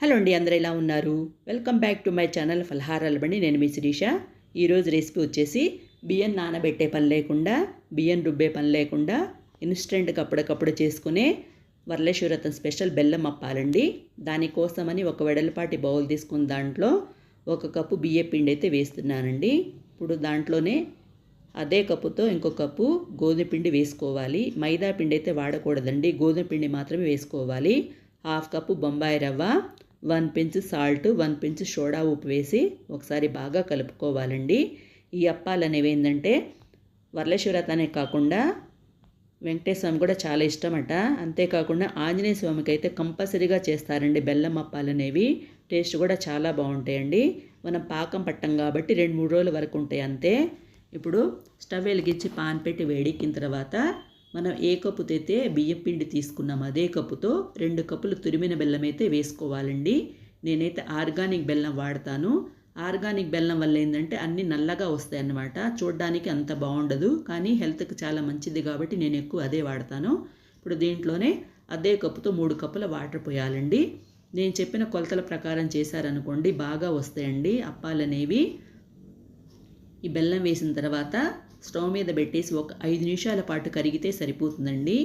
Hello అండి అందరూ ఎలా ఉన్నారు? Welcome back to my channel ఫలహారాల బండి. నేను మీ శిరీష. ఈరోజు రెసిపీ వచ్చేసి బియ్యం నానబెట్టే పని లేకుండా బియ్యం రుబ్బే పని లేకుండా ఇన్స్టెంట్గా అప్పటికప్పుడు చేసుకునే వరలేశ్వరతం స్పెషల్ బెల్లం అప్పాలండి. దానికోసమని ఒక వెడలపాటి బౌల్ తీసుకున్న దాంట్లో ఒక కప్పు బియ్య పిండి అయితే వేస్తున్నానండి. ఇప్పుడు దాంట్లోనే అదే కప్పుతో ఇంకో కప్పు గోధుమ పిండి వేసుకోవాలి. మైదా పిండి అయితే వాడకూడదండి. గోధుమ పిండి మాత్రమే వేసుకోవాలి. హాఫ్ కప్పు బొంబాయి రవ్వ one pinch salt one pinch soda ఉప్పు వేసి ఒకసారి బాగా కలుపుకోవాలండి. ఈ అప్పాలు అనేవి ఏంటంటే అనే కాకుండా వెంకటేశ్వర స్వామి కూడా చాలా ఇష్టమట. అంతేకాకుండా ఆంజనేయ స్వామికి అయితే కంపల్సరీగా చేస్తారండి బెల్లం అప్పాలు అనేవి టేస్ట్ కూడా చాలా బాగుంటాయండి. మనం పాకం పట్టం కాబట్టి రెండు మూడు రోజుల వరకు ఉంటాయి అంతే. ఇప్పుడు స్టవ్ వెలిగించి పాన్ పెట్టి వేడెక్కిన తర్వాత మనం ఏ కప్పుతో అయితే బియ్యం పిండి తీసుకున్నాం అదే కప్పుతో రెండు కప్పులు తురిమిన బెల్లం అయితే వేసుకోవాలండి. నేనైతే ఆర్గానిక్ బెల్లం వాడతాను. ఆర్గానిక్ బెల్లం వల్ల ఏంటంటే అన్నీ నల్లగా వస్తాయన్నమాట. చూడడానికి అంత బాగుండదు కానీ హెల్త్కి చాలా మంచిది కాబట్టి నేను ఎక్కువ అదే వాడతాను. ఇప్పుడు దీంట్లోనే అదే కప్పుతో మూడు కప్పుల వాటర్ పోయాలండి. నేను చెప్పిన కొలతల ప్రకారం చేశారనుకోండి బాగా వస్తాయండి. అప్పాలనేవి. ఈ బెల్లం వేసిన తర్వాత స్టవ్ మీద పెట్టేసి ఒక ఐదు నిమిషాల పాటు కరిగితే సరిపోతుందండి.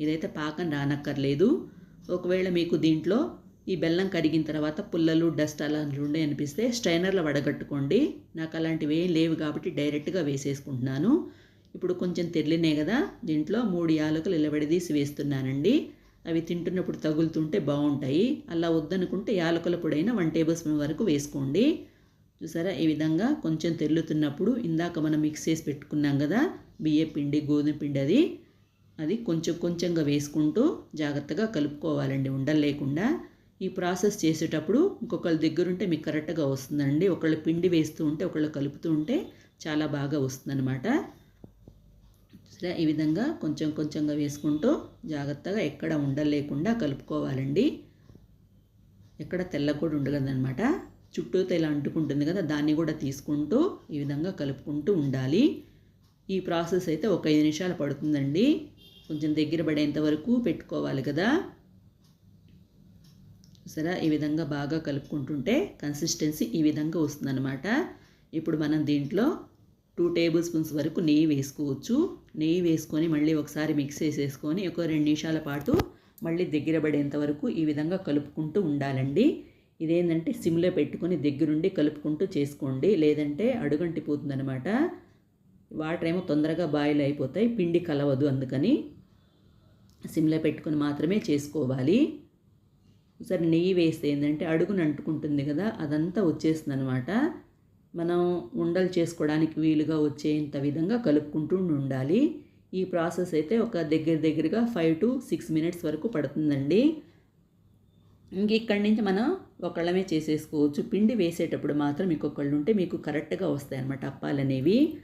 ఇదైతే పాకం రానక్కర్లేదు. ఒకవేళ మీకు దీంట్లో ఈ బెల్లం కరిగిన తర్వాత పుల్లలు డస్ట్ అలాంటివి ఉండే అనిపిస్తే స్ట్రైనర్లో వడగట్టుకోండి. నాకు అలాంటివి ఏం లేవు కాబట్టి డైరెక్ట్గా వేసేసుకుంటున్నాను. ఇప్పుడు కొంచెం తెలియనే కదా దీంట్లో మూడు యాలకులు ఇలబడిదీసి వేస్తున్నానండి. అవి తింటున్నప్పుడు తగులుతుంటే బాగుంటాయి. అలా వద్దనుకుంటే యాలకుల పొడైనా వన్ టేబుల్ స్పూన్ వరకు వేసుకోండి. చూసారా? ఈ విధంగా కొంచెం తెల్లుతున్నప్పుడు ఇందాక మనం మిక్స్ చేసి పెట్టుకున్నాం కదా బియ్య పిండి గోధుమ పిండి అది అది కొంచెం కొంచెంగా వేసుకుంటూ జాగ్రత్తగా కలుపుకోవాలండి ఉండలు లేకుండా ఈ ప్రాసెస్ చేసేటప్పుడు ఇంకొకళ్ళ దగ్గర ఉంటే మీకు కరెక్ట్గా వస్తుందండి. ఒకళ్ళు పిండి వేస్తూ ఉంటే ఒకళ్ళు కలుపుతూ ఉంటే చాలా బాగా వస్తుందన్నమాట. సరే ఈ విధంగా కొంచెం కొంచెంగా వేసుకుంటూ జాగ్రత్తగా ఎక్కడ ఉండలేకుండా కలుపుకోవాలండి. ఎక్కడ తెల్ల కూడా ఉండగలదనమాట చుట్టూతో ఇలా అంటుకుంటుంది కదా దాన్ని కూడా తీసుకుంటూ ఈ విధంగా కలుపుకుంటూ ఉండాలి. ఈ ప్రాసెస్ అయితే ఒక ఐదు నిమిషాలు పడుతుందండి. కొంచెం దగ్గర పడేంత వరకు పెట్టుకోవాలి కదా. సరే ఈ విధంగా బాగా కలుపుకుంటుంటే కన్సిస్టెన్సీ ఈ విధంగా వస్తుందన్నమాట. ఇప్పుడు మనం దీంట్లో టూ టేబుల్ స్పూన్స్ వరకు నెయ్యి వేసుకోవచ్చు. నెయ్యి వేసుకొని మళ్ళీ ఒకసారి మిక్స్ చేసేసుకొని ఒక రెండు నిమిషాల పాటు మళ్ళీ దగ్గర పడేంత వరకు ఈ విధంగా కలుపుకుంటూ ఉండాలండి. ఇదేంటంటే సిమ్లో పెట్టుకొని దగ్గరుండి కలుపుకుంటూ చేసుకోండి. లేదంటే అడుగంటి పోతుందనమాట వాటర్ ఏమో తొందరగా బాయిల్ అయిపోతాయి. పిండి కలవదు అందుకని సిమ్లో పెట్టుకొని మాత్రమే చేసుకోవాలి. సరే నెయ్యి వేస్తే ఏంటంటే అడుగును అంటుకుంటుంది కదా అదంతా వచ్చేస్తుంది అనమాట మనం ఉండలు చేసుకోవడానికి వీలుగా వచ్చేంత విధంగా కలుపుకుంటూ ఉండాలి. ఈ ప్రాసెస్ అయితే ఒక దగ్గర దగ్గరగా ఫైవ్ టు సిక్స్ మినిట్స్ వరకు పడుతుందండి. ఇంక ఇక్కడి నుంచి మనం ఒకళ్ళమే చేసేసుకోవచ్చు. పిండి వేసేటప్పుడు మాత్రం ఇంకొకళ్ళు ఉంటే మీకు కరెక్ట్గా వస్తాయి అన్నమాట అప్పాలు అనేవి.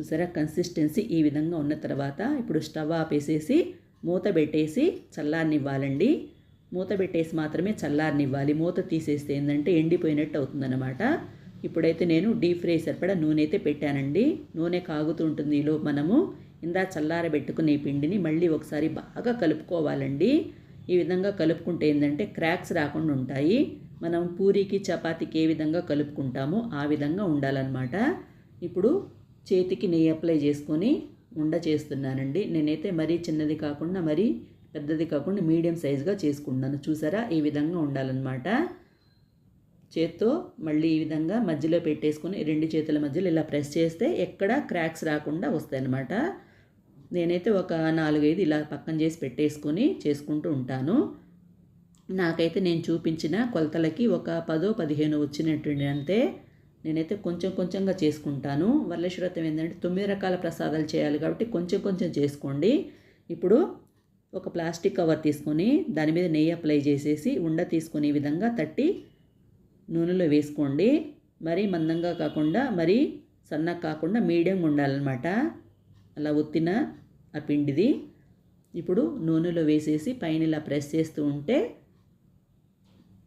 చూసారా? కన్సిస్టెన్సీ ఈ విధంగా ఉన్న తర్వాత ఇప్పుడు స్టవ్ ఆపేసేసి మూత పెట్టేసి చల్లారనివ్వాలండి. మూత పెట్టేసి మాత్రమే చల్లారనివ్వాలి. మూత తీసేస్తే ఏంటంటే ఎండిపోయినట్టు అవుతుందన్నమాట. ఇప్పుడైతే నేను డీప్ ఫ్రై సరిపడా నూనె అయితే పెట్టానండి. నూనె కాగుతూ ఉంటుంది ఈలో మనము. ఇందా చల్లారబెట్టుకునే పిండిని మళ్ళీ ఒకసారి బాగా కలుపుకోవాలండి. ఈ విధంగా కలుపుకుంటే ఏంటంటే క్రాక్స్ రాకుండా ఉంటాయి. మనం పూరీకి చపాతీకి ఏ విధంగా కలుపుకుంటామో ఆ విధంగా ఉండాలన్నమాట. ఇప్పుడు చేతికి నెయ్యి అప్లై చేసుకొని ఉండ చేస్తున్నానండి. నేనైతే మరీ చిన్నది కాకుండా మరీ పెద్దది కాకుండా మీడియం సైజుగా చేసుకుంటున్నాను. చూసారా? ఈ విధంగా ఉండాలన్నమాట. చేత్తో మళ్ళీ ఈ విధంగా మధ్యలో పెట్టేసుకొని రెండు చేతుల మధ్యలో ఇలా ప్రెస్ చేస్తే ఎక్కడ క్రాక్స్ రాకుండా వస్తాయన్నమాట. నేనైతే ఒక నాలుగైదు ఇలా పక్కన చేసి పెట్టేసుకొని చేసుకుంటూ ఉంటాను. నాకైతే నేను చూపించిన కొలతలకి ఒక పదో పదిహేను వచ్చినట్టుండి అంతే. నేనైతే కొంచెం కొంచెంగా చేసుకుంటాను. వరలశ్వరతం ఏంటంటే తొమ్మిది రకాల ప్రసాదాలు చేయాలి కాబట్టి కొంచెం కొంచెం చేసుకోండి. ఇప్పుడు ఒక ప్లాస్టిక్ కవర్ తీసుకొని దాని మీద నెయ్యి అప్లై చేసేసి ఉండ తీసుకుని ఈ విధంగా తట్టి నూనెలో వేసుకోండి. మరీ మందంగా కాకుండా మరీ సన్నగా కాకుండా మీడియంగా ఉండాలన్నమాట. అలా ఒత్తిన ఆ పిండిది. ఇప్పుడు నూనెలో వేసేసి పైన ఇలా ప్రెస్ చేస్తూ ఉంటే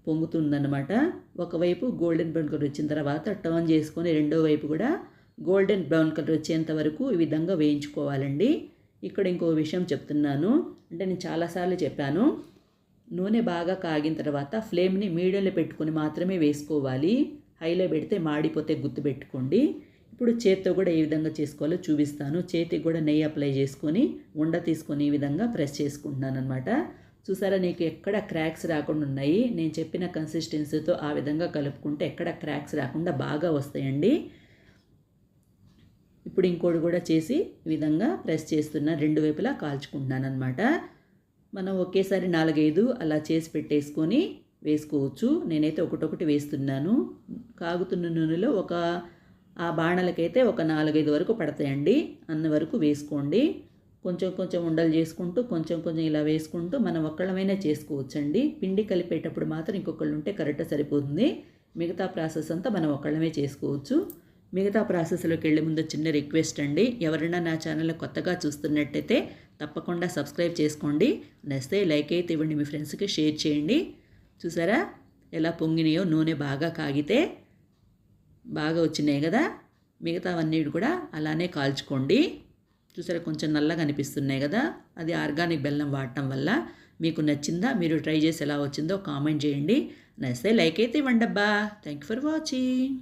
పొంగుతుందన్నమాట. ఒకవైపు గోల్డెన్ బ్రౌన్ కలర్ వచ్చిన తర్వాత టర్న్ చేసుకొని రెండో వైపు కూడా గోల్డెన్ బ్రౌన్ కలర్ వచ్చేంత వరకు ఈ విధంగా వేయించుకోవాలండి. ఇక్కడ ఇంకో విషయం చెప్తున్నాను. అంటే నేను చాలాసార్లు చెప్పాను. నూనె బాగా కాగిన తర్వాత ఫ్లేమ్ని మీడియంలో పెట్టుకొని మాత్రమే వేసుకోవాలి. హైలో పెడితే మాడిపోతే గుర్తుపెట్టుకోండి. ఇప్పుడు చేత్తో కూడా ఏ విధంగా చేసుకోవాలో చూపిస్తాను. చేతికి కూడా నెయ్యి అప్లై చేసుకొని ఉండ తీసుకొని ఈ విధంగా ప్రెస్ చేసుకుంటున్నాను అనమాట చూసారా నీకు ఎక్కడ క్రాక్స్ రాకుండా ఉన్నాయి. నేను చెప్పిన కన్సిస్టెన్సీతో ఆ విధంగా కలుపుకుంటే ఎక్కడ క్రాక్స్ రాకుండా బాగా వస్తాయండి. ఇప్పుడు ఇంకోటి కూడా చేసి ఈ విధంగా ప్రెస్ చేస్తున్నా రెండు వైపులా కాల్చుకుంటున్నాను అనమాట మనం ఒకేసారి నాలుగైదు అలా చేసి పెట్టేసుకొని వేసుకోవచ్చు. నేనైతే ఒకటొకటి వేస్తున్నాను. కాగుతున్న నూనెలో ఒక ఆ బాణలకైతే ఒక నాలుగైదు వరకు పడతాయండి. అన్న వరకు వేసుకోండి. కొంచెం కొంచెం ఉండలు చేసుకుంటూ కొంచెం కొంచెం ఇలా వేసుకుంటూ మనం ఒక్కళ్ళమైనా చేసుకోవచ్చండి. పిండి కలిపేటప్పుడు మాత్రం ఇంకొకళ్ళు ఉంటే కరెక్ట్గా సరిపోతుంది. మిగతా ప్రాసెస్ అంతా మనం ఒక్కళ్ళమే చేసుకోవచ్చు. మిగతా ప్రాసెస్లోకి వెళ్ళే ముందు చిన్న రిక్వెస్ట్ అండి. ఎవరైనా నా ఛానల్ కొత్తగా చూస్తున్నట్టయితే తప్పకుండా సబ్స్క్రైబ్ చేసుకోండి. నచ్చితే లైక్ అయితే ఇవ్వండి. మీ ఫ్రెండ్స్కి షేర్ చేయండి. చూసారా? ఎలా పొంగినాయో నూనె బాగా కాగితే బాగా వచ్చినాయి కదా? మిగతావన్నీ కూడా అలానే కాల్చుకోండి. చూసారా కొంచెం నల్లగా అనిపిస్తున్నాయి కదా? అది ఆర్గానిక్ బెల్లం వాడటం వల్ల మీకు నచ్చిందా? మీరు ట్రై చేసి ఎలా వచ్చిందో కామెంట్ చేయండి. నచ్చితే లైక్ అయితే ఇవ్వండి అబ్బా థ్యాంక్ యూ ఫర్ వాచింగ్.